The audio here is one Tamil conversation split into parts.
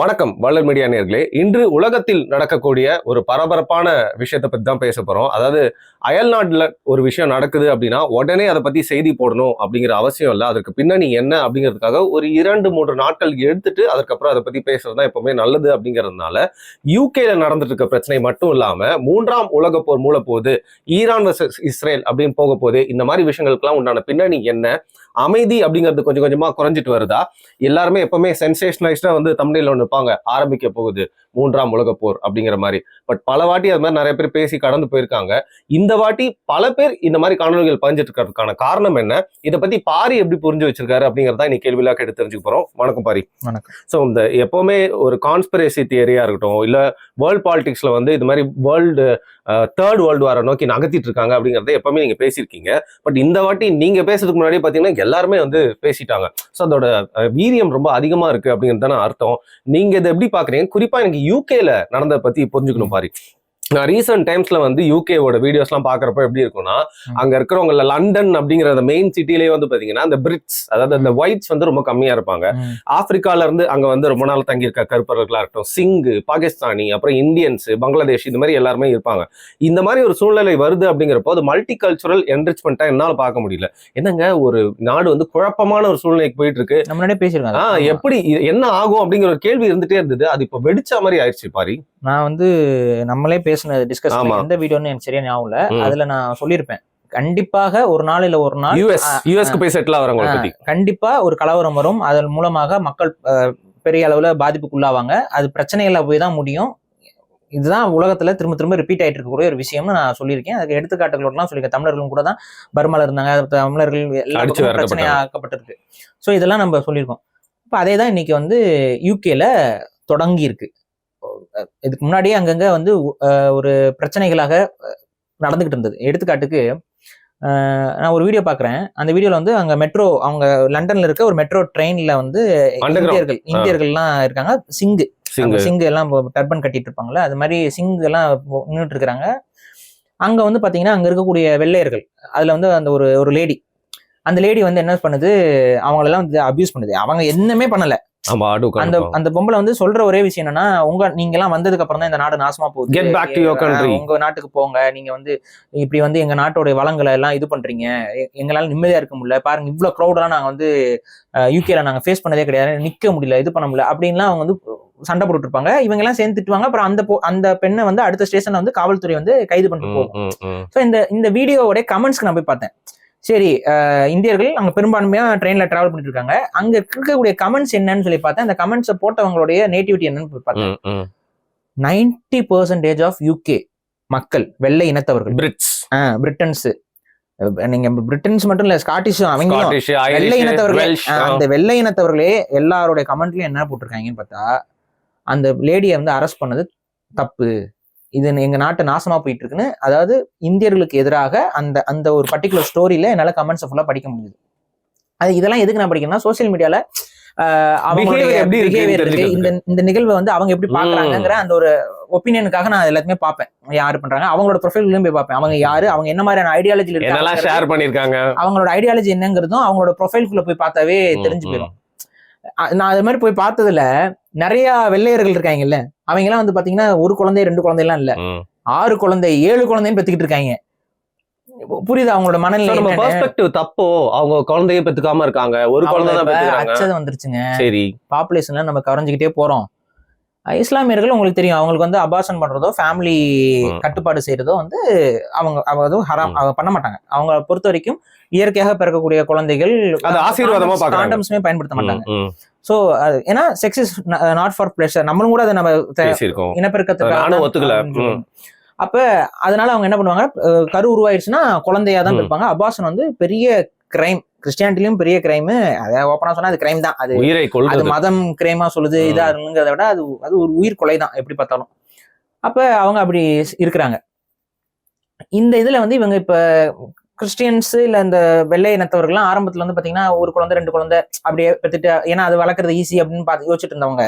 வணக்கம் வள்ளல் மீடியா நேர்களே. இன்று உலகத்தில் நடக்கக்கூடிய ஒரு பரபரப்பான விஷயத்தை பற்றி தான் பேச போகிறோம் அதாவது அயல் நாட்டில் ஒரு விஷயம் நடக்குது அப்படின்னா உடனே அதை பத்தி செய்தி போடணும் அப்படிங்கிற அவசியம் இல்லை. அதற்கு பின்னணி என்ன அப்படிங்கிறதுக்காக ஒரு இரண்டு மூன்று நாட்கள் எடுத்துட்டு அதுக்கப்புறம் அதை பற்றி பேசுறது தான் எப்பவுமே நல்லது அப்படிங்கிறதுனால யூகேல நடந்துட்டு இருக்க பிரச்சனை மட்டும் இல்லாமல் மூன்றாம் உலக போர் மூலப்போது ஈரான் வர்சஸ் இஸ்ரேல் அப்படின்னு போக போது இந்த மாதிரி விஷயங்களுக்கெல்லாம் உண்டான பின்னணி என்ன? அமைதி அப்படிங்கிறது கொஞ்சம் கொஞ்சமா குறைஞ்சிட்டு வருதா? எல்லாருமே எப்பவுமே சென்சேஷனலைஸ்டா வந்து தமிழில் ஒன்று இருப்பாங்க ஆரம்பிக்க போகுது. மூன்றாம் உலகப் போர் அப்படிங்கிற மாதிரி. பட் பல வாட்டி அது மாதிரி நிறைய பேர் பேசி கடந்து போயிருக்காங்க. இந்த வாட்டி பல பேர் இந்த மாதிரி காணொலிகள் பதிஞ்சிட்டு இருக்கிறதுக்கான காரணம் என்ன? இதை பத்தி பாரி எப்படி புரிஞ்சு வச்சிருக்காரு அப்படிங்கறத இன்னைக்கு கேள்வியிலாக்க எடுத்து தெரிஞ்சுக்க போறோம். வணக்கம் பாரி. வணக்கம். ஸோ இந்த எப்பவுமே ஒரு கான்ஸ்பிரசி தியரியா இருக்கட்டும் இல்ல வேர்ல்ட் பாலிடிக்ஸ்ல வந்து இது மாதிரி வேர்ல்டு தேர்ட் வேர்ல்டு வார நோக்கி நகர்த்திட்டு இருக்காங்க அப்படிங்கறத எப்பவுமே நீங்க பேசியிருக்கீங்க. பட் இந்த வாட்டி நீங்க பேசுறதுக்கு முன்னாடி பாத்தீங்கன்னா எல்லாருமே வந்து பேசிட்டாங்க. ஸோ அதோட வீரியம் ரொம்ப அதிகமா இருக்கு அப்படிங்கிறது தானே அர்த்தம். நீங்க இதை எப்படி பாக்குறீங்க? குறிப்பா எனக்கு யூகேல நடந்ததை பத்தி புரிஞ்சுக்கணும் பாரி. நான் ரீசெண்ட் டைம்ஸ்ல வந்து யூகேவோட வீடியோஸ்லாம் பாக்குறப்ப எப்படி இருக்கும்னா. அங்க இருக்கிறவங்கள லண்டன் அப்படிங்கிற அந்த மெயின் சிட்டிலேயே வந்து பாத்தீங்கன்னா அந்த பிரிட்ஸ் அதாவது அந்த ஒயிட்ஸ் வந்து ரொம்ப கம்மியா இருப்பாங்க. ஆப்பிரிக்கால இருந்து அங்க வந்து ரொம்ப நாள் தங்கியிருக்க கருப்பர்களா இருக்கட்டும் சிங்கு பாகிஸ்தானி அப்புறம் இந்தியன்ஸ் பங்களாதேஷ் இந்த மாதிரி எல்லாருமே இருப்பாங்க. இந்த மாதிரி ஒரு சூழ்நிலை வருது அப்படிங்கிறப்போ அது மல்டி கல்ச்சுரல் என்ரிச்மெண்ட்டா என்னால பார்க்க முடியல. என்னங்க ஒரு நாடு வந்து குழப்பமான ஒரு சூழ்நிலைக்கு போயிட்டு இருக்கு அதை. எப்படி என்ன ஆகும் அப்படிங்கிற ஒரு கேள்வி இருந்துட்டே இருந்தது. அது இப்ப வெடிச்ச மாதிரி ஆயிடுச்சு பாரி. நான் வந்து நம்மளே பேசின டிஸ்கஸ். எந்த வீடியோன்னு எனக்கு சரியா ஞாபகம் இல்ல. அதுல நான் சொல்லியிருப்பேன். கண்டிப்பாக ஒரு நாள் இல்ல ஒரு நாள் யூஎஸ் யூஎஸ்க்கு போய் செட்டில் ஆகிறவங்க பத்தி. கண்டிப்பா ஒரு கலவரம் வரும். அதன் மூலமாக மக்கள் பெரிய அளவுல பாதிப்புக்குள்ளாவாங்க. அது பிரச்சனைகள போய் தான் முடியும். இதுதான் உலகத்துல திரும்ப திரும்ப ரிப்பீட் ஆயிட்டு இருக்கக்கூடிய ஒரு விஷயம்னு நான் சொல்லியிருக்கேன். அதுக்கு எடுத்துக்காட்டுகளோடலாம் சொல்லியிருக்கேன். தமிழர்களும் கூட தான் பர்மால இருந்தாங்க. தமிழர்கள் எல்லா அடிச்சு பக்கமும் பிரச்சனை ஆக்கப்பட்டிருக்கு ஸோ இதெல்லாம் நம்ம சொல்லியிருக்கோம். இப்போ அதே தான் இன்னைக்கு வந்து யூகேல தொடங்கி இருக்கு இதுக்கு முன்னாடியே அங்கங்க வந்து ஒரு பிரச்சனைகளாக நடந்துகிட்டு இருந்தது. எடுத்துக்காட்டுக்கு நான் ஒரு வீடியோ பார்க்குறேன் அந்த வீடியோல வந்து அங்க மெட்ரோ அவங்க லண்டன்ல இருக்க ஒரு மெட்ரோ ட்ரெயின்ல வந்து. இந்தியர்கள் இந்தியர்கள்லாம் இருக்காங்க. சிங்கு. சிங்கு. எல்லாம் டர்பன் கட்டிட்டு இருப்பாங்கல்ல அது மாதிரி சிங்கு எல்லாம் நின்றுட்டு இருக்கிறாங்க அங்க வந்து பாத்தீங்கன்னா அங்க இருக்கக்கூடிய வெள்ளையர்கள் அதுல வந்து அந்த ஒரு ஒரு லேடி அந்த லேடி வந்து என்ன பண்ணுது? அவங்களெல்லாம் வந்து அபியூஸ் பண்ணுது. அவங்க என்னமே பண்ணல. ஆமா ஆடு அந்த அந்த பொம்பளை வந்து சொல்ற ஒரே விஷயம் என்னன்னா உங்க நீங்க எல்லாம் வந்ததுக்கு அப்புறம் தான் இந்த நாடு நாசமா போகுது. Back to your country. அஹ் உங்க நாட்டுக்கு போங்க. நீங்க வந்து இப்படி வந்து எங்க நாட்டோட வளங்களை எல்லாம் இது பண்றீங்க. எங்களால நிம்மதியா இருக்க முடியல. பாருங்க இவ்வளவு க்ரௌடெல்லாம் நாங்க வந்து யூகேல நாங்க ஃபேஸ் பண்ணதே கிடையாது. நிக்க முடியல இது பண்ண முடியல. அப்படின்லாம் அவங்க வந்து சண்டை போட்டுட்டு இருப்பாங்க இவங்க எல்லாம் சேர்ந்து திட்டுவாங்க. அப்புறம் அந்த அந்த பெண்ணை வந்து அடுத்த ஸ்டேஷன்ல வந்து காவல்துறை வந்து கைது பண்ணிட்டு போகும். ஸோ இந்த இந்த வீடியோவோட கமெண்ட்ஸ்க்கு நான் போய் பார்த்தேன். சரி இந்தியர்கள் அங்க பெரும்பான்மையா ட்ரெயின்ல டிராவல் பண்ணிட்டு இருக்காங்க அங்க இருக்கக்கூடிய கமெண்ட்ஸ் என்னன்னு சொல்லி பார்த்தேன் அந்த கமெண்ட்ஸை போட்டவங்களுடைய நேட்டிவிட்டி என்னன்னு பார்த்தேன் நைன்டி பர்சன்டேஜ் ஆஃப் யூகே மக்கள் வெள்ளை இனத்தவர்கள். பிரிட்ஸ் பிரிட்டன்ஸ் நீங்க பிரிட்டன்ஸ் மட்டும் இல்ல ஸ்காட்டிஷ் வெள்ளை ஐரிஷ் இனத்தவர்களே அந்த வெள்ளை இனத்தவர்களே எல்லாருடைய கமெண்ட்லயும் என்ன போட்டிருக்காங்கன்னு பார்த்தா அந்த லேடியை வந்து அரெஸ்ட் பண்ணது தப்பு. இது எங்க நாட்டு நாசமா போயிட்டு இருக்குன்னு அதாவது இந்தியர்களுக்கு எதிராக அந்த அந்த ஒரு பர்டிகுலர் ஸ்டோரியில என்னால கமெண்ட்ஸ் ஃபுல்லா படிக்க முடியுது அது இதெல்லாம் எதுக்கு நான் படிக்கணும்னா சோசியல் மீடியால இந்த. இந்த நிகழ்வை வந்து அவங்க எப்படி பாக்குறாங்கங்கிற அந்த ஒரு ஒப்பீனியனுக்காக நான் எல்லாத்தையுமே பார்ப்பேன். யாரு பண்றாங்க அவங்களோட ப்ரொஃபைல்லையும் போய் பார்ப்பேன். அவங்க யாரு அவங்க என்ன மாதிரியான இருக்காங்க ஷேர் பண்ணிருக்காங்க அவங்களோட ஐடியாலஜி என்னங்கிறதும் அவங்களோட ப்ரொஃபைல்குள்ள போய் பார்த்தாவே தெரிஞ்சு போயிடும் நான் அது மாதிரி போய் பார்த்ததுல நிறைய வெள்ளையர்கள் இருக்காங்கல்ல. அவங்க எல்லாம் வந்து பாத்தீங்கன்னா ஒரு குழந்தை ரெண்டு குழந்தை எல்லாம் இல்ல. ஆறு குழந்தை ஏழு குழந்தையும் பெத்துக்கிட்டு இருக்காங்க. புரியுது அவங்களோட மனநிலை நம்ம? பெர்ஸ்பெக்டிவ் தப்போ? அவங்க குழந்தைய பெத்துக்காம இருக்காங்க. ஒரு குழந்தை தான் வந்துருச்சுங்க. சரி. பாப்புலேஷன்ல நம்ம குறைஞ்சிக்கிட்டே போறோம். இஸ்லாமியர்கள் உங்களுக்கு தெரியும் அவங்களுக்கு வந்து அபாசன் பண்றதோ ஃபேமிலி. கட்டுப்பாடு செய்யறதோ வந்து அவங்க அவங்க அதுவும் ஹராம். அவங்க பண்ண மாட்டாங்க அவங்க பொறுத்த வரைக்கும் இயற்கையாக பிறக்கக்கூடிய குழந்தைகள். காண்டம்ஸ்மே பயன்படுத்த மாட்டாங்க. சோ ஏன்னா sex is not for pleasure நம்மளும் கூட அதை நம்ம தான் ஒத்துக்கல. அப்ப அதனால அவங்க என்ன பண்ணுவாங்க கரு உருவாயிருச்சுன்னா குழந்தையா தான். இருப்பாங்க அபாசன் வந்து பெரிய கிரைம் கிறிஸ்டியானிட்டிலும் பெரிய கிரைம் அதை ஓப்பனா சொன்னா அது கிரைம் தான். அது உயிரை அது மதம் கிரைமா சொல்லுது. இதா இருங்கிறத விட அது அது ஒரு உயிர் கொலை தான் எப்படி பார்த்தாலும். அப்ப அவங்க அப்படி இருக்கிறாங்க. இந்த இதுல வந்து இவங்க இப்ப கிறிஸ்டியன்ஸ் இல்ல இந்த வெள்ளை இனத்தவர்கள்லாம் ஆரம்பத்துல வந்து பாத்தீங்கன்னா ஒரு குழந்தை ரெண்டு குழந்தை அப்படியே பெத்துட்டு ஏன்னா அது வளர்க்குறது ஈஸி அப்படின்னு பார்த்து யோசிச்சுட்டு இருந்தவங்க.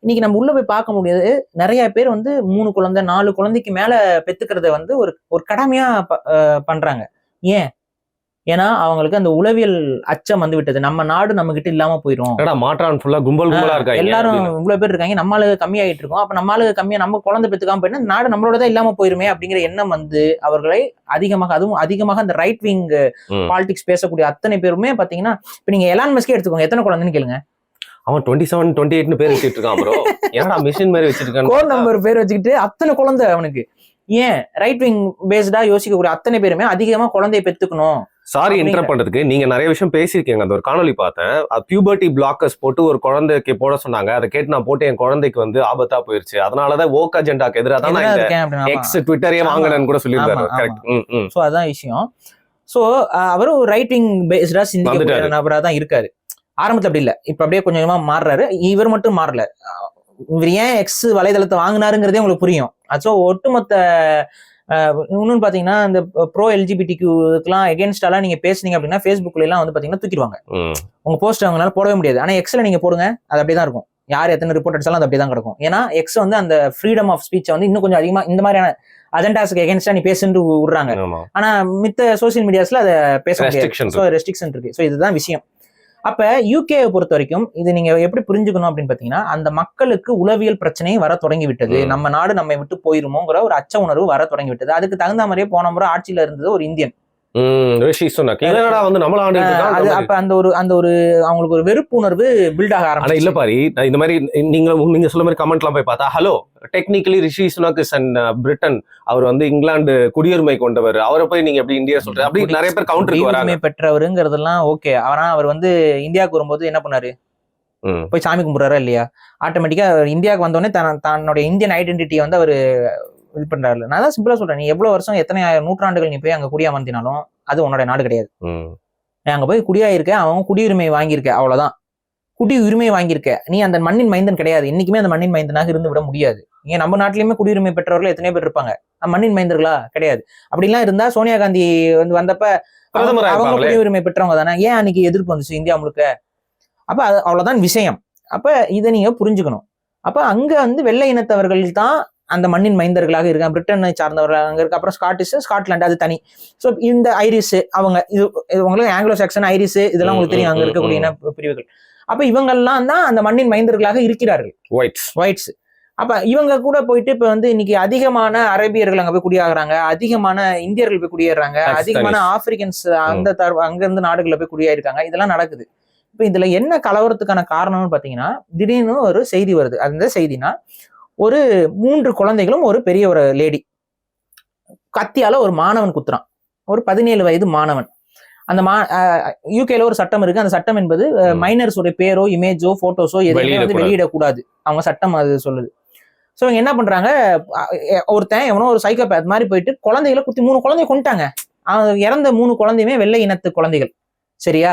இன்னைக்கு நம்ம உள்ள போய் பார்க்க முடியாது நிறைய பேர் வந்து மூணு குழந்தை நாலு குழந்தைக்கு மேல பெத்துக்கிறத வந்து ஒரு ஒரு கடமையா ப- பண்றாங்க. ஏன்? ஏன்னா அவங்களுக்கு அந்த உளவியல் அச்சம் வந்து விட்டது. நம்ம நாடு நம்ம கிட்ட இல்லாம போயிரும். என்னடா மாற்றான் ஃபுல்லா கும்பல் கும்பலா இருக்காங்க. எல்லாரும். இவ்வளவு பேர் இருக்காங்க. நம்ம ஆளுங்க கம்மியாயிட்டு இருக்கோம். அப்ப நம்ம ஆளுங்க கம்மியா நம்ம குழந்தை பெத்துக்காம போயிட்டா நாடு நம்மளோட தான் இல்லாம போயிருமே அப்படிங்கிற எண்ணம் வந்து அவர்களை அதிகமாக அதுவும் அதிகமாக அந்த ரைட் விங். பாலிடிக்ஸ் பேசக்கூடிய அத்தனை பேருமே பாத்தீங்கன்னா இப்ப நீங்க எலான் மஸ்கே எடுத்துக்கோங்க. எத்தனை குழந்தைன்னு கேளுங்க. அவன் டுவெண்ட்டி செவன் டுவெண்ட்டி எயிட்னு பேர் வச்சிட்டு இருக்கான் ப்ரோ ஏன்டா மிஷின் மாதிரி வச்சிருக்கான் கோட் நம்பர் பேர் வச்சுக்கிட்டு அத்தனை குழந்தை அவனுக்கு. ஏன்? ரைட் விங் பேஸ்டா யோசிக்கக்கூடிய அத்தனை பேருமே அதிகமா குழந்தைய பெத்துக்கணும். சாரி இன்டர் பண்றதுக்கு. நீங்க நிறைய விஷயம் பேசியிருக்கீங்க. அந்த ஒரு காணொலி பார்த்தேன். பியூபர்ட்டி பிளாக்கர்ஸ் போட்டு ஒரு குழந்தைக்கு போட சொன்னாங்க. அதை கேட்டு நான் போட்டு என் குழந்தைக்கு வந்து ஆபத்தா போயிருச்சு. அதனாலதான் ஓக் அஜெண்டாக்கு எதிராக தான் நான் எக்ஸ் ட்விட்டரே ஆமா. வாங்கினேன்னு கூட சொல்லியிருந்தாரு. கரெக்ட் ஸோ அதான் விஷயம். ஸோ அவர் ஒரு ரைட்டிங் பேஸ்டா சிந்திக்கக்கூடிய வந்துட்டாரு. நபரா தான் இருக்காரு. ஆரம்பத்துல அப்படி இல்ல. இப்ப அப்படியே கொஞ்சம் கொஞ்சமா மாறுறாரு. இவர் மட்டும் மாறல. இவர் ஏன் எக்ஸ் வலைதளத்தை வாங்கினாருங்கிறதே உங்களுக்கு புரியும். ஸோ ஒட்டுமொத்த அஹ், இன்னொன்னு பாத்தீங்கன்னா இந்த ப்ரோ எல்ஜிபிடிக்குலாம் எகேன்ஸ்டாலாம் நீங்க பேசுனீங்க அப்படின்னா ஃபேஸ்புக்ல எல்லாம் வந்து பாத்தீங்கன்னா தூக்கிடுவாங்க. ம். உங்க போஸ்ட் அவங்களால போடவே முடியாது. ஆனா எக்ஸ்ல நீங்க போடுங்க அது அப்படியே தான் இருக்கும். யார் எத்தனை ரிப்போர்ட் அடிச்சாலும் அது அப்படியே தான் கிடக்கும். ஏன்னா எக்ஸ் வந்து அந்த ஃப்ரீடம் ஆஃப் ஸ்பீச்சை வந்து இன்னும் கொஞ்சம் அதிகமா இந்த மாதிரியான அஜெண்டாஸ்க்கு எகேன்ஸ்டா நீ பேசுன்னு விடுறாங்க ஆனா மித்த சோசியல் மீடியாஸ்ல அதை பேச Restriction முடியாது ஸோ ரெஸ்ட்ரிக்ஷன் இருக்கு. ஸோ இதுதான் விஷயம். அப்ப யூகேவை பொறுத்த வரைக்கும் இது நீங்க எப்படி புரிஞ்சுக்கணும் அப்படின்னு பாத்தீங்கன்னா அந்த மக்களுக்கு உளவியல் பிரச்சனை வர தொடங்கி விட்டது. நம்ம நாடு நம்மை விட்டு போயிருமோங்கிற ஒரு அச்ச உணர்வு வர தொடங்கி விட்டது அதுக்கு தகுந்த மாதிரியே போன முறை ஆட்சியில இருந்தது ஒரு இந்தியன். அப்ப அந்த ஒரு அந்த ஒரு அவங்களுக்கு ஒரு வெறுப்பு உணர்வு பில்ட் ஆக ஆரம்பிச்சு இல்ல பாரி இந்த மாதிரி நீங்க நீங்க சொல்ல மாதிரி கமெண்ட்லாம் போய் பார்த்தா hello technically Rishi Sunak is and Britain அவர் வந்து இங்கிலாந்து குடியுரிமை கொண்டவர். அவரை போய் நீங்க எப்படி இந்தியா சொல்ற அப்படி நிறைய பேர் வராங்க குடியுரிமை பெற்றவருங்கிறதெல்லாம் ஓகே ஆனா அவர் வந்து இந்தியாவுக்கு வரும்போது என்ன பண்ணாரு. போய் சாமி கும்பிடுறாரா இல்லையா? ஆட்டோமேட்டிக்கா இந்தியாவுக்கு வந்தோடனே தன் தன்னுடைய இந்தியன் ஐடென்டிட்டியை வந்து அவர் இது பண்றாரு நான் தான் சிம்பிளா சொல்றேன். நீ எவ்வளவு வருஷம் எத்தனை நூற்றாண்டுகள் நீ போய் அங்க குடியாமந்தினாலும் அது உன்னோட நாடு கிடையாது. நீ அங்க போய் குடியாயிருக்க அவன் குடியுரிமை வாங்கியிருக்க அவ்வளவுதான். குடியுரிமை வாங்கியிருக்க. நீ அந்த மண்ணின் மைந்தன் கிடையாது. என்னைக்குமே அந்த மண்ணின் மைந்தனாக இருந்து விட முடியாது. இங்க நம்ம நாட்டிலயுமே குடியுரிமை பெற்றவர்கள் எத்தனையோ பேர் இருப்பாங்க. மண்ணின் மைந்தர்களா? கிடையாது. அப்படிலாம் இருந்தா சோனியா காந்தி வந்து வந்தப்ப அவங்க. குடியுரிமை பெற்றவங்க தானே? ஏன் அன்னைக்கு எதிர்ப்பு வந்துச்சு இந்தியா முழுக்க? அப்ப அது அவ்வளவுதான் விஷயம். அப்ப இதை நீங்க புரிஞ்சுக்கணும். அப்ப அங்க வந்து வெள்ளை இனத்தவர்கள் தான் அந்த மண்ணின் மைந்தர்களாக இருக்காங்க பிரிட்டனை சார்ந்தவர்கள் அங்க இருக்கு அப்புறம் ஸ்காட்டிஷ் ஸ்காட்லாந்து அது தனி. ஸோ இந்த ஐரிஸ் அவங்க இது உங்களுக்கு ஆங்கிலோ சாக்சன் ஐரிஸ் இதெல்லாம் உங்களுக்கு தெரியும் அங்க இருக்கக்கூடிய இன பிரிவுகள். அப்ப இவங்கெல்லாம் தான் அந்த மண்ணின் மைந்தர்களாக இருக்கிறார்கள். ஒயிட்ஸ் ஒயிட்ஸ் அப்ப இவங்க கூட போயிட்டு இப்ப வந்து இன்னைக்கு அதிகமான அரேபியர்கள் அங்க போய் குடியாகிறாங்க அதிகமான இந்தியர்கள் போய் குடியேறாங்க. அதிகமான ஆப்பிரிக்கன்ஸ் அந்த தர அங்க இருந்து நாடுகள்ல போய் குடியாயிருக்காங்க. இதெல்லாம் நடக்குது. இப்ப இதுல என்ன கலவரத்துக்கான காரணம்னு பாத்தீங்கன்னா திடீர்னு ஒரு செய்தி வருது. அந்த செய்தினா ஒரு மூன்று குழந்தைகளும் ஒரு பெரிய ஒரு லேடி கத்தியால ஒரு மாணவன் குத்துறான். ஒரு பதினேழு வயது மாணவன். அந்த மா யூகேல ஒரு சட்டம் இருக்கு. அந்த சட்டம் என்பது ம். மைனர்ஸ் உடைய பேரோ இமேஜோ போட்டோஸோ எதுவுமே வந்து வெளியிடக்கூடாது. அவங்க சட்டம் அது சொல்லுது. ஸோ இவங்க என்ன பண்றாங்க? ஒருத்தன் எவனோ ஒரு சைக்கோபேத் மாதிரி போயிட்டு குழந்தைகளை குத்தி மூணு குழந்தைய கொண்டுட்டாங்க இறந்த மூணு குழந்தையுமே வெள்ளை இனத்து குழந்தைகள். சரியா?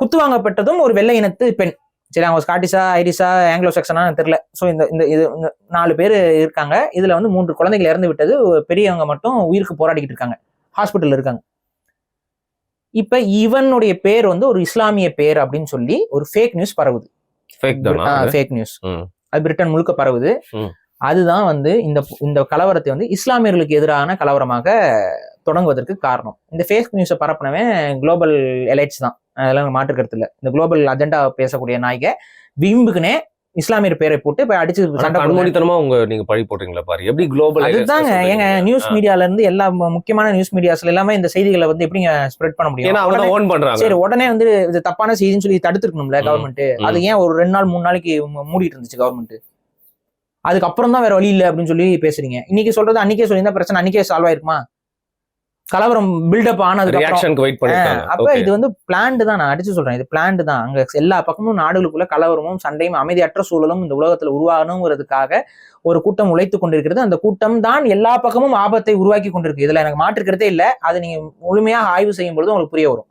குத்துவாங்கப்பட்டதும் ஒரு வெள்ளை இனத்து பெண். சரி அவங்க ஸ்காட்டிஷா ஐரிஷா ஆங்கிலோ செக்ஷனா தெரியல. ஸோ இந்த இந்த இது இந்த நாலு பேர் இருக்காங்க. இதுல வந்து மூன்று குழந்தைகள் இறந்து விட்டது. பெரியவங்க மட்டும் உயிருக்கு போராடிக்கிட்டு இருக்காங்க. ஹாஸ்பிட்டல்ல இருக்காங்க. இப்ப இவனுடைய பேர் வந்து ஒரு இஸ்லாமிய பேர் அப்படின்னு சொல்லி ஒரு ஃபேக் நியூஸ் பரவுது. Fake news. அது? பிரிட்டன் முழுக்க பரவுது. அதுதான் வந்து இந்த இந்த கலவரத்தை வந்து இஸ்லாமியர்களுக்கு எதிரான கலவரமாக தொடங்குவதற்கு காரணம். இந்த ஃபேக் நியூஸை பரப்புனவன் குளோபல் எலைட்ஸ் தான். அதெல்லாம் மாற்று கருத்து இல்ல இந்த குளோபல் அஜெண்டா பேசக்கூடிய நாய்க விம்புக்குனே இஸ்லாமியர் பேரை போட்டு இப்ப அடிச்சு சண்டை. கண்மூடித்தனமா உங்க நீங்க பழி போடுறீங்களா பாரு? எப்படி குளோபல் அதுதாங்க. ஏங்க நியூஸ் மீடியால இருந்து எல்லா முக்கியமான நியூஸ் மீடியாஸ்ல எல்லாமே இந்த செய்திகளை வந்து எப்படிங்க ஸ்ப்ரெட் பண்ண முடியும்? ஏன்னா அவங்க ஓன் பண்றாங்க. சரி உடனே வந்து இது தப்பான செய்தின்னு சொல்லி தடுத்துருக்கணும்ல. கவர்மெண்ட். அது ஏன் ஒரு ரெண்டு நாள் மூணு நாளைக்கு மூடிட்டு இருந்துச்சு கவர்மெண்ட் அதுக்கப்புறம் தான் வேற வழி இல்லை அப்படின்னு சொல்லி பேசுறீங்க. இன்னைக்கு சொல்றது அன்னைக்கே சொல்லியிருந்தா பிரச்சனை அன்னைக்கே சால்வ் ஆயிருக்குமா? கலவரம் பில்டப் பண்ணிருக்காங்க. அப்ப. இது வந்து பிளான்டு தான் நான் அடிச்சு சொல்றேன். இது பிளான்டு தான். அங்க எல்லா பக்கமும் நாடுகளுக்குள்ள கலவரமும் சண்டையும் அமைதியற்ற சூழலும் இந்த உலகத்துல உருவாகணுங்கிறதுக்காக ஒரு கூட்டம் உழைத்து கொண்டிருக்கிறது. அந்த கூட்டம் தான் எல்லா பக்கமும் ஆபத்தை உருவாக்கி கொண்டிருக்கு. இதுல எனக்கு மாற்றுக்கிறதே இல்ல. அதை நீங்க முழுமையாக ஆய்வு செய்யும் பொழுது உங்களுக்கு புரிய வரும்.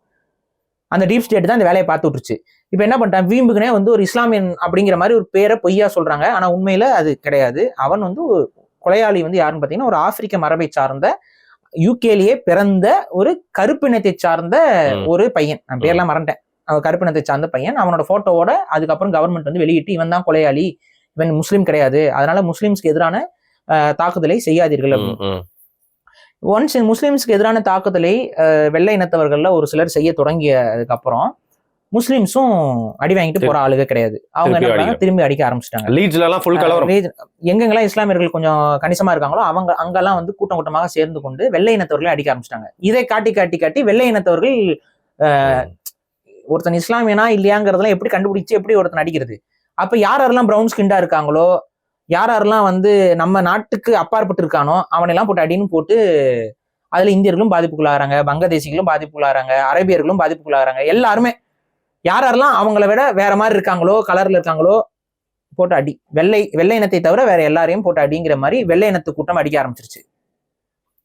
அந்த டீப் ஸ்டேட் தான் இந்த வேலையை பார்த்து விட்டுருச்சு. இப்போ என்ன பண்ணிட்டான்? வீம்புக்குனே வந்து ஒரு இஸ்லாமியன் அப்படிங்கிற மாதிரி ஒரு பேரை பொய்யா சொல்றாங்க. ஆனா உண்மையில அது கிடையாது. அவன் வந்து கொலையாளி வந்து யாருன்னு பார்த்தீங்கன்னா ஒரு ஆப்பிரிக்க மரபை சார்ந்த யூகேலேயே பிறந்த ஒரு கருப்பினத்தை சார்ந்த. ஒரு பையன். நான் பேர்லாம் மறந்துட்டேன். அவன் கருப்பினத்தை சார்ந்த பையன். அவனோட போட்டோவோட அதுக்கப்புறம் கவர்மெண்ட் வந்து வெளியிட்டு இவன் தான் கொலையாளி. இவன் முஸ்லீம் கிடையாது. அதனால முஸ்லிம்ஸ்க்கு எதிரான தாக்குதலை செய்யாதீர்கள் அப்படின்னு. ஒன்ஸ் முஸ்லிம்ஸ்க்கு எதிரான தாக்குதலை வெள்ளை இனத்தவர்கள்ல ஒரு சிலர் செய்ய தொடங்கியதுக்கு அப்புறம் முஸ்லிம்ஸும் அடி வாங்கிட்டு போற ஆளுக கிடையாது. அவங்க என்ன. திரும்பி அடிக்க ஆரம்பிச்சிட்டாங்க. ஃபுல் கலவரம். எங்கெங்கெல்லாம் இஸ்லாமியர்கள் கொஞ்சம் கணிசமா இருக்காங்களோ அவங்க அங்கெல்லாம் வந்து கூட்டம் கூட்டமாக சேர்ந்து கொண்டு வெள்ளை இனத்தவர்களை அடிக்க ஆரம்பிச்சிட்டாங்க. இதை காட்டி காட்டி காட்டி வெள்ளை இனத்தவர்கள் ஒருத்தன் இஸ்லாமியனா இல்லையாங்கிறதெல்லாம் எப்படி கண்டுபிடிச்சு எப்படி ஒருத்தன் அடிக்கிறது? அப்ப யார் யாரெல்லாம் பிரவுன் ஸ்கின்டா இருக்காங்களோ யார் யாரெல்லாம் வந்து நம்ம நாட்டுக்கு அப்பாற்பட்டு இருக்கானோ அவனெல்லாம் போட்டு அடின்னு போட்டு அதுல இந்தியர்களும் பாதிப்புக்குள்ளாகிறாங்க வங்கதேசிகளும் பாதிப்புக்குள்ளாகிறாங்க அரேபியர்களும் பாதிப்புக்குள்ளாகிறாங்க. எல்லாருமே யார் யாரெல்லாம் அவங்கள விட வேற மாதிரி இருக்காங்களோ கலர்ல இருக்காங்களோ போட்டு அடி. வெள்ளை வெள்ளை இனத்தை தவிர வேற எல்லாரையும் போட்டு அடிங்கிற மாதிரி வெள்ளை இனத்து கூட்டம் அடிக்க ஆரம்பிச்சிருச்சு.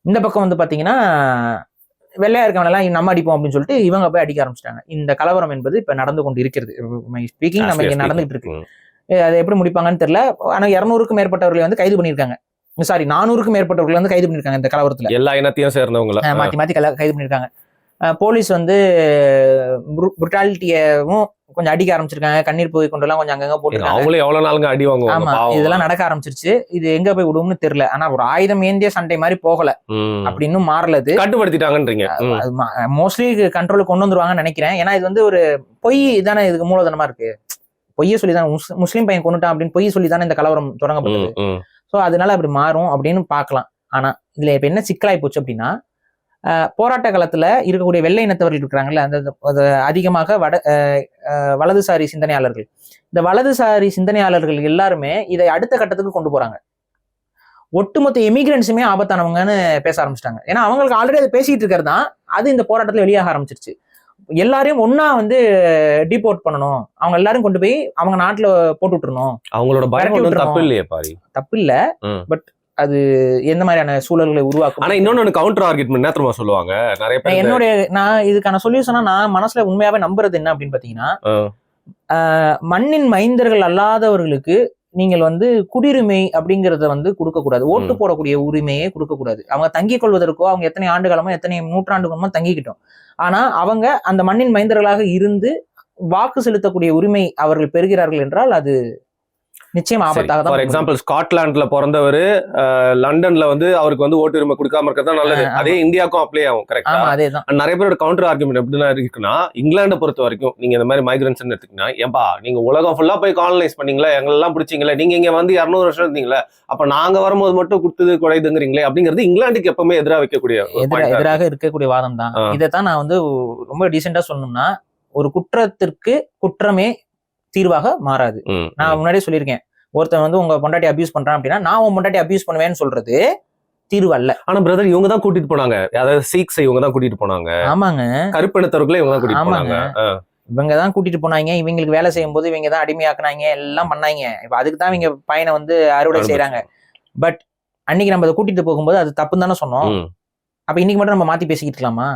இந்த பக்கம் வந்து பாத்தீங்கன்னா வெள்ளையா இருக்கவனெல்லாம் நம்ம அடிப்போம் அப்படின்னு சொல்லிட்டு இவங்க போய் அடிக்க ஆரம்பிச்சிட்டாங்க. இந்த கலவரம் என்பது இப்ப நடந்து கொண்டு இருக்கிறது ஸ்பீக்கிங் நம்ம இங்க நடந்துகிட்டு இருக்கு. அதை எப்படி முடிப்பாங்கன்னு தெரியல. ஆனா இருநூறுக்கும் மேற்பட்டவர்களை வந்து கைது பண்ணியிருக்காங்க. சாரி நானூறுக்கும் மேற்பட்டவர்களை வந்து கைது பண்ணியிருக்காங்க இந்த கலவரத்துல. எல்லா இனத்தையும் சேர்ந்தவங்கள? அஹ் மாத்தி மாத்தி கைது பண்ணியிருக்காங்க. அஹ் போலீஸ் வந்து புருட்டாலிட்டியவும் கொஞ்சம் அடிக்க ஆரம்பிச்சிருக்காங்க. கண்ணீர் புகை கொண்டெல்லாம் கொஞ்சம் அங்கங்க போட்டுருக்காங்க. அவங்களே எவ்வளவு நாளுங்க அடி வாங்குவாங்க? ஆமா. இதெல்லாம் நடக்க ஆரம்பிச்சிருச்சு. இது எங்க போய் விடும்னு தெரியல. ஆனா ஒரு ஆயுதம் ஏந்திய சண்டை மாதிரி போகல. அப்படி இன்னும் மாறலது கட்டுப்படுத்திட்டாங்கன்றீங்க. மோஸ்ட்லி கண்ட்ரோல் கொண்டு வந்துருவாங்கன்னு நினைக்கிறேன். ஏன்னா இது வந்து ஒரு பொய் தானே இதுக்கு மூலதனமா இருக்கு. பொய்ய சொல்லி தான் முஸ்லீம் பையன் கொண்டுட்டான் அப்படின்னு பொய் சொல்லி தானே இந்த கலவரம் தொடங்கப்பட்டது. ஸோ அதனால அப்படி மாறும் அப்படின்னு பார்க்கலாம். ஆனா இதுல இப்ப என்ன சிக்கலாய் போச்சு அப்படின்னா போராட்ட காலத்துல இருக்கக்கூடிய வெள்ளை இனத்தவர்கள் இருக்கிறாங்கல்ல அந்த அது அதிகமாக வட வலதுசாரி சிந்தனையாளர்கள். இந்த வலதுசாரி சிந்தனையாளர்கள் எல்லாருமே இதை அடுத்த கட்டத்துக்கு கொண்டு போறாங்க. ஒட்டுமொத்த எமிகிரன்ஸுமே ஆபத்தானவங்கன்னு பேச ஆரம்பிச்சிட்டாங்க. ஏன்னா அவங்களுக்கு ஆல்ரெடி அதை பேசிட்டு இருக்கிறது தான். அது இந்த போராட்டத்துல வெளியாக ஆரம்பிச்சிருச்சு. எல்லாரையும் ஒண்ணா வந்து டிபோர்ட் பண்ணணும். அவங்க எல்லாரும் கொண்டு போய் அவங்க நாட்டுல போட்டு விட்டுறணும். அவங்களோட பயம் தப்பு. இல்லையே பாரி. தப்பு இல்ல. பட் அது எந்த மாதிரியான சூழல்களை உருவாக்கும்? ஆனா இன்னொன்னு கவுண்டர் ஆர்குமெண்ட் என்ன தெரியுமா சொல்லுவாங்க. நிறைய பேர் என்னுடைய நான் இதுக்கான சொல்யூஷனா நான் மனசுல உண்மையாவே நம்புறது என்ன அப்படின்னு பாத்தீங்கன்னா மண்ணின் மைந்தர்கள் அல்லாதவர்களுக்கு நீங்கள் வந்து குடியுரிமை அப்படிங்கறத வந்து கொடுக்க கூடாது ஓட்டு. போடக்கூடிய உரிமையே கொடுக்க கூடாது அவங்க தங்கிக் கொள்வதற்கோ அவங்க எத்தனை ஆண்டு காலமோ எத்தனை நூற்றாண்டு காலமோ தங்கிக்கிட்டோம். ஆனா அவங்க அந்த மண்ணின் மைந்தர்களாக இருந்து வாக்கு செலுத்தக்கூடிய உரிமை அவர்கள் பெறுகிறார்கள் என்றால் அது நிச்சயம் ஆபத்தாக தான். எக்ஸாம்பிள் ஸ்காட்லாண்ட்ல பிறந்தவர் லண்டன்ல வந்து அவருக்கு வந்து ஓட்டு உரிமை கொடுக்காம இருக்கிறது நல்லது. அதே இந்தியாவுக்கும் அப்ளை ஆகும் கரெக்டா அதேதான் நிறைய பேரோட கவுண்டர் ஆர்குமெண்ட் எப்படின்னா இருக்குன்னா இங்கிலாண்டை பொறுத்த வரைக்கும் நீங்க இந்த மாதிரி மைக்ரன்ஸ் எடுத்தீங்கன்னா ஏன்பா நீங்க உலகம் ஃபுல்லா போய் காலனைஸ் பண்ணீங்களா எங்களெல்லாம் பிடிச்சிங்களே நீங்க இங்க வந்து இரநூறு வருஷம் இருந்தீங்களா அப்ப நாங்க வரும்போது மட்டும் கொடுத்தது குறையுதுங்கிறீங்களே அப்படிங்கிறது இங்கிலாந்துக்கு எப்பவுமே எதிராக வைக்கக்கூடிய. எதிராக இருக்கக்கூடிய வாதம் தான் ஆ. இதைத்தான் நான் வந்து ரொம்ப டீசெண்டா சொல்லணும்னா ஒரு குற்றத்திற்கு குற்றமே தீர்வாக மாறாது. நான் முன்னாடியே சொல்லியிருக்கேன். ஒருத்தன் வந்து உங்க பொண்டாட்டி அபியூஸ் பண்றான் அப்படின்னா நான் உன் பொண்டாட்டி அபியூஸ் பண்ணுவேன்னு சொல்றது தீர்வு அல்ல ஆனா பிரதர் இவங்க தான் கூட்டிட்டு போனாங்க. அதாவது சீக்ஸ் இவங்க தான் கூட்டிட்டு போனாங்க. ஆமாங்க. கருப்பினத்தவர்களே இவங்க தான் கூட்டிட்டு. போனாங்க. இவங்க தான் கூட்டிட்டு போனாங்க. இவங்களுக்கு வேலை செய்யும் போது இவங்க தான் அடிமையாக்குனாங்க. எல்லாம் பண்ணாங்க. இப்ப அதுக்கு தான் இவங்க பையனை வந்து அறுவடை செய்றாங்க. பட் அன்னைக்கு நம்ம அதை கூட்டிட்டு போகும்போது அது தப்புன்னு தானே சொன்னோம். அப்ப இன்னைக்கு மட்டும் நம்ம மாத்தி பேசிக்கிட்டு இருக்கலாமா?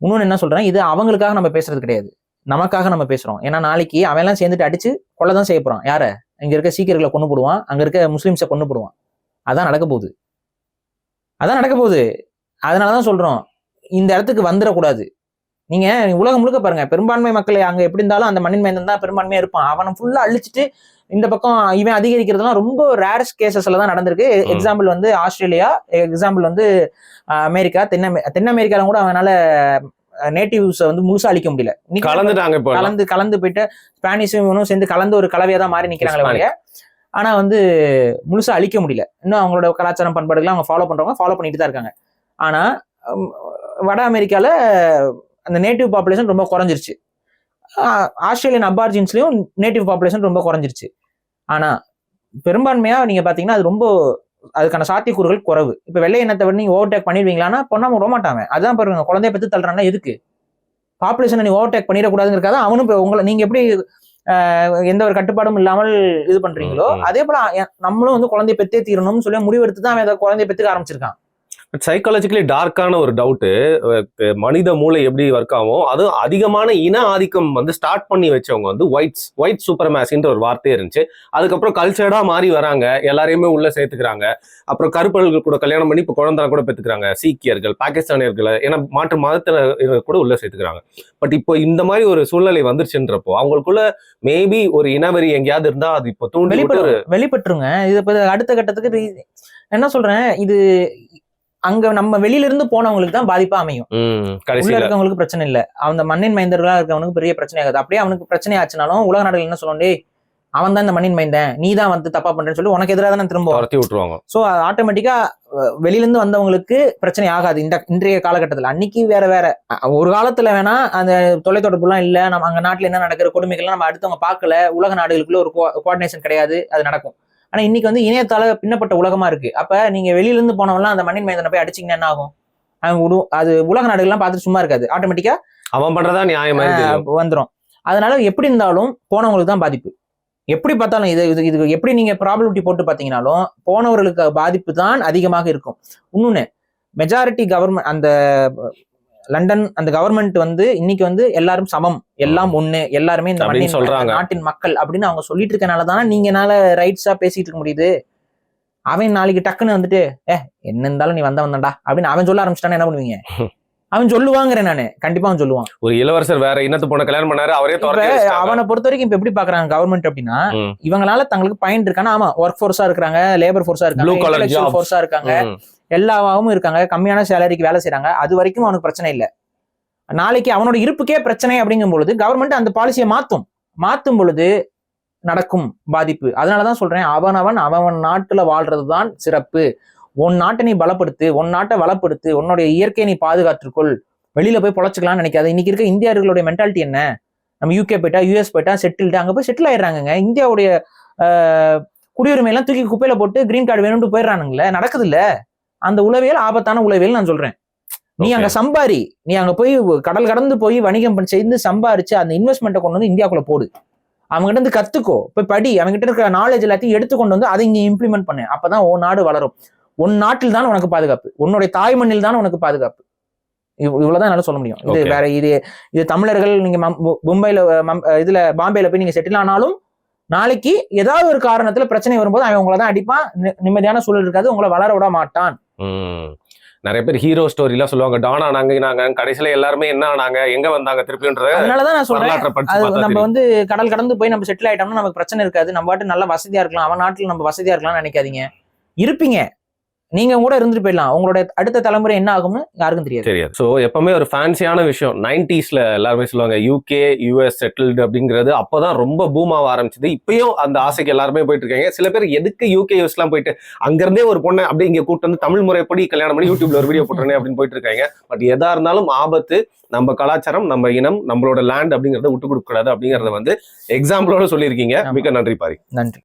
இன்னொன்னு என்ன சொல்றேன் இது அவங்களுக்காக நம்ம பேசுறது கிடையாது. நமக்காக நம்ம பேசுறோம். ஏன்னா நாளைக்கு அவன் எல்லாம் சேர்ந்துட்டு அடிச்சு கொலை தான் செய்ய போறான். யார? இங்க இருக்க சீக்கியர்களை கொண்டு போடுவான். அங்க இருக்க முஸ்லிம்ஸை கொண்டு போடுவான். அதான் நடக்க போகுது. அதான் நடக்க போகுது. அதனாலதான் சொல்றோம். இந்த இடத்துக்கு வந்துடக்கூடாது. நீங்க உலகம் முழுக்க பாருங்க. பெரும்பான்மை மக்கள் அங்க எப்படி இருந்தாலும் அந்த மண்ணின் மைந்தன் தான் பெரும்பான்மையா இருப்பான். அவனை ஃபுல்லா அழிச்சிட்டு இந்த பக்கம் இவன் அதிகரிக்கிறதுலாம் ரொம்ப ரேரஸ் கேசஸ்ல தான் நடந்திருக்கு. எக்ஸாம்பிள் வந்து ஆஸ்திரேலியா எக்ஸாம்பிள் வந்து அமெரிக்கா தென் தென் அமெரிக்கால கூட அவனால நேட்டிவ்ஸை வந்து முழுசா அழிக்க முடியல கலந்துட்டாங்க. கலந்து கலந்து போயிட்டு ஸ்பானிஷும் இவனும் சேர்ந்து கலந்து ஒரு கலவையா தான் மாறி. ஒழிய, ஆனா வந்து முழுசா அழிக்க முடியல இன்னும் அவங்களோட கலாச்சாரம் பண்பாடுகளை அவங்க ஃபாலோ பண்றவங்க ஃபாலோ பண்ணிட்டு தான் இருக்காங்க ஆனா வட அமெரிக்கால அந்த நேட்டிவ் பாப்புலேஷன் ரொம்ப குறைஞ்சிருச்சு ஆஸ்திரேலியன் அபார்ஜின்ஸ்லயும் நேட்டிவ் பாப்புலேஷன் ரொம்ப குறைஞ்சிருச்சு ஆனா பெரும்பான்மையா நீங்க பாத்தீங்கன்னா அது ரொம்ப அதுக்கான சாத்தியக்கூறுகள் குறைவு. இப்ப வெள்ளை இனத்தை விட நீங்க ஓவர்டேக் பண்ணிடுவீங்களான்னா பண்ணாம விட மாட்டாங்க. அதான் பாருங்க குழந்தைய பத்தி தள்ளுறான்னா எதுக்கு? பாப்புலேஷனை நீ ஓவர்டேக் பண்ணிடக்கூடாதுங்கிறக்காக அவனும் இப்ப உங்களை நீங்க எப்படி எந்த ஒரு கட்டுப்பாடும் இல்லாமல் இது பண்றீங்களோ. அதே போல நம்மளும் வந்து குழந்தைய பெத்தே தீரணும்னு சொல்லி முடிவெடுத்து தான் அவன் குழந்தைய பெத்துக்க ஆரம்பிச்சிருக்கான். சைக்காலஜிக்கலி டார்க்கான ஒரு டவுட்டு மனித மூளை எப்படி ஒர்க் ஆகும் அதுவும் அதிகமான இன ஆதிக்கம் வந்து ஸ்டார்ட் பண்ணி வச்சவங்க வந்து ஒயிட்ஸ் ஒயிட் சூப்பர் மேசின்ற ஒரு வார்த்தையே இருந்துச்சு. அதுக்கப்புறம் கல்ச்சர்டா மாறி வராங்க. எல்லாரையுமே உள்ள சேர்த்துக்கிறாங்க. அப்புறம் கருப்பர்கள் கூட கல்யாணம் பண்ணி இப்போ குழந்தை கூட பெற்றுக்கிறாங்க சீக்கியர்கள் பாகிஸ்தானியர்கள் ஏன்னா மாற்று மதத்தினர் கூட உள்ள சேர்த்துக்கிறாங்க. பட் இப்போ இந்த மாதிரி ஒரு சூழ்நிலை வந்துருச்சுன்றப்போ அவங்களுக்குள்ள மேபி ஒரு இனவெறி எங்கேயாவது இருந்தா அது இப்போ தூண்டி வெளிப்பட்டுருங்க. இது அடுத்த கட்டத்துக்கு என்ன சொல்றேன்? இது அங்க நம்ம வெளியில இருந்து போனவங்களுக்கு தான் பாதிப்பா அமையும். உள்ள கடைசியில. இருக்கவங்களுக்கு பிரச்சனை இல்ல. அந்த மண்ணின் மைந்தர்களா இருக்கவனுக்கு பெரிய பிரச்சனை ஆகாது. அப்படியே அவனுக்கு பிரச்சனை ஆச்சுனாலும் உலக நாடுகள் என்ன சொல்லும்? டேய் அவன் தான் இந்த மண்ணின் மைந்தன். நீ தான் வந்து தப்பா பண்றேன்னு சொல்லி உனக்கு எதிராக தானே திரும்ப துரத்தி விட்டுருவாங்க. ஸோ ஆட்டோமேட்டிக்கா வெளியில இருந்து வந்தவங்களுக்கு பிரச்சனை ஆகாது. இந்த இன்றைய காலகட்டத்தில். அன்னைக்கு வேற வேற. ஒரு காலத்துல வேணா அந்த தொலைத்தொடர்புலாம் இல்ல. நம்ம அங்க நாட்டுல என்ன நடக்கிற கொடுமைகள்லாம் நம்ம அடுத்தவங்க பார்க்கல. உலக நாடுகளுக்குள்ள ஒரு கோஆர்டினேஷன் கிடையாது. அது நடக்கும். ஆனா இன்னைக்கு வந்து இணையத்தால பின்னப்பட்ட உலகமா இருக்கு. அப்ப நீங்க வெளியில இருந்து போனவங்கலாம் அந்த மண்ணின் மைந்தனை போய் அடிச்சீங்கன்னா என்ன ஆகும்? அவங்க விடு அது உலக நாடுகள்லாம் பார்த்துட்டு சும்மா இருக்காது. ஆட்டோமேட்டிக்கா அவன் பண்றதா நியாயமா வந்துரும். அதனால எப்படி இருந்தாலும் போனவங்களுக்கு தான் பாதிப்பு. எப்படி பார்த்தாலும் இது இது இது எப்படி நீங்க ப்ராபபிலிட்டி போட்டு பார்த்தீங்கனாலும் போனவர்களுக்கு பாதிப்பு தான் அதிகமாக இருக்கும். இன்னொன்னு மெஜாரிட்டி கவர்மெண்ட் அந்த லண்டன் அந்த கவர்மெண்ட் வந்து இன்னைக்கு வந்து எல்லாரும் சமம் எல்லாம் ஒண்ணு எல்லாருமே இந்த மண்ணின் சொல்றாங்க. நாட்டின் மக்கள் அப்படின்னு அவங்க சொல்லிட்டு இருக்கனால தானே நீங்கனால ரைட்ஸா பேசிட்டு இருக்க முடியுது அவன் நாளைக்கு டக்குன்னு வந்துட்டு ஏ என்ன இருந்தாலும் நீ வந்தவன் தான்டா அப்படின்னு அவன் சொல்ல ஆரம்பிச்சிட்டானா என்ன பண்ணுவீங்க அவன் சொல்லுவாங்கிறேன் நானு கண்டிப்பா அவன் சொல்லுவான் ஒரு இளவரசர் வேற இனத்து பொண்ணை கல்யாணம் பண்ணாரு அவரே. அவனை பொறுத்த வரைக்கும் இப்ப எப்படி பாக்குறாங்க கவர்மெண்ட் அப்படின்னா. இவங்களால தங்களுக்கு பயன் இருக்கானா ஆமா ஒர்க் ஃபோர்ஸா இருக்காங்க லேபர் ஃபோர்ஸா இருக்காங்க. ஃபோர்ஸா இருக்காங்க. எல்லாவும் இருக்காங்க கம்மியான சேலரிக்கு வேலை செய்கிறாங்க அது வரைக்கும் அவனுக்கு பிரச்சனை இல்லை. நாளைக்கு அவனோட இருப்புக்கே பிரச்சனை அப்படிங்கும் பொழுது கவர்மெண்ட் அந்த பாலிசியை மாற்றும் மாற்றும் பொழுது நடக்கும் பாதிப்பு. அதனாலதான் தான் அவனவன் அவன் நாட்டில் வாழ்றது தான் சிறப்பு. உன் நாட்டை நீ பலப்படுத்து உன் நாட்டை வளப்படுத்து உன்னுடைய இயற்கையை நீ பாதுகாத்துக்கொள். வெளியில் போய் பொழைச்சிக்கலாம்னு நினைக்காது. இன்னைக்கு இருக்க இந்தியர்களுடைய மென்டாலிட்டி என்ன? நம்ம யூகே போயிட்டா யூஎஸ் போயிட்டா செட்டில்டு அங்கே போய் செட்டில் ஆயிடுறாங்கங்க. இந்தியாவுடைய குடியுரிமையெல்லாம் தூக்கி குப்பையில் போட்டு கிரீன் கார்டு வேணும்னு போயிடுறானுங்களே. நடக்குது இல்லை? அந்த உளவியல் ஆபத்தான உளவியல் நான் சொல்றேன். நீ. அங்க சம்பாரி. நீ அங்க போய் கடல் கடந்து போய் வணிகம் பண்ணி செய்து சம்பாரிச்சு அந்த இன்வெஸ்ட்மெண்ட்டை கொண்டு வந்து இந்தியாக்குள்ள போடு. அவங்ககிட்ட இருந்து கத்துக்கோ. போய் படி. அவங்ககிட்ட இருக்கிற நாலேஜ் எல்லாத்தையும் எடுத்து கொண்டு வந்து அதை இங்க இம்ப்ளிமெண்ட் பண்ணு. அப்பதான் உன் நாடு வளரும். உன் நாட்டில் தான் உனக்கு பாதுகாப்பு. உன்னுடைய தாய் மண்ணில் தான் உனக்கு பாதுகாப்பு. இவ்- இவ்வளவுதான் என்னால சொல்ல முடியும். இது. வேற இது இது தமிழர்கள் நீங்க மும்பைல மம்- இதுல பாம்பேல போய் நீங்க செட்டில் ஆனாலும் நாளைக்கு ஏதாவது ஒரு காரணத்துல பிரச்சனை வரும்போது அவன் உங்களை தான் அடிப்பான். நிம்மதியான சூழல் இருக்காது. உங்களை வளர விட மாட்டான். நிறைய பேர் ஹீரோ ஸ்டோரி எல்லாம் சொல்லுவாங்க. டான் ஆனாங்க நாங்க கடைசியில எல்லாருமே என்ன ஆனாங்க? எங்க வந்தாங்க? திருப்பின்றத அதனாலதான் நான் சொல்றேன். நம்ம. வந்து கடல் கடந்து போய் நம்ம செட்டில் ஆயிட்டோம்னா நமக்கு பிரச்சனை இருக்காது. நம்ம பாட்டு நல்லா வசதியா இருக்கலாம். அவன் நாட்டுல நம்ம வசதியா இருக்கலாம்னு நினைக்காதீங்க. இருப்பீங்க. நீங்க கூட இருந்துட்டு போயிடலாம். உங்களோட அடுத்த தலைமுறை என்ன ஆகும்னு யாருக்கும் தெரியாது. தெரியாது. ஸோ எப்பவுமே ஒரு ஃபேன்சியான விஷயம். நைன்டிஸ்ல எல்லாருமே சொல்லுவாங்க யூகே யூஎஸ் செட்டில்டு அப்படிங்கிறது அப்பதான் ரொம்ப பூம் ஆக ஆரம்பிச்சது. இப்பயும் அந்த ஆசைக்கு எல்லாருமே போயிட்டு இருக்காங்க. சில பேர் எதுக்கு யூகே யூஎஸ்லாம் போயிட்டு அங்கிருந்தே ஒரு பொண்ணை அப்படியே இங்க கூட்டு வந்து தமிழ் முறைப்படி கல்யாணம் பண்ணி யூடியூப்ல ஒரு வீடியோ போட்டுறேன் அப்படின்னு போயிட்டு இருக்காங்க. பட் எதா இருந்தாலும் ஆபத்து நம்ம கலாச்சாரம் நம்ம இனம் நம்மளோட லேண்ட் அப்படிங்கறத விட்டு கொடுக்க கூடாது அப்படிங்கறத வந்து எக்ஸாம்பிளோட சொல்லியிருக்கீங்க. மிக்க நன்றி பாரி. நன்றி.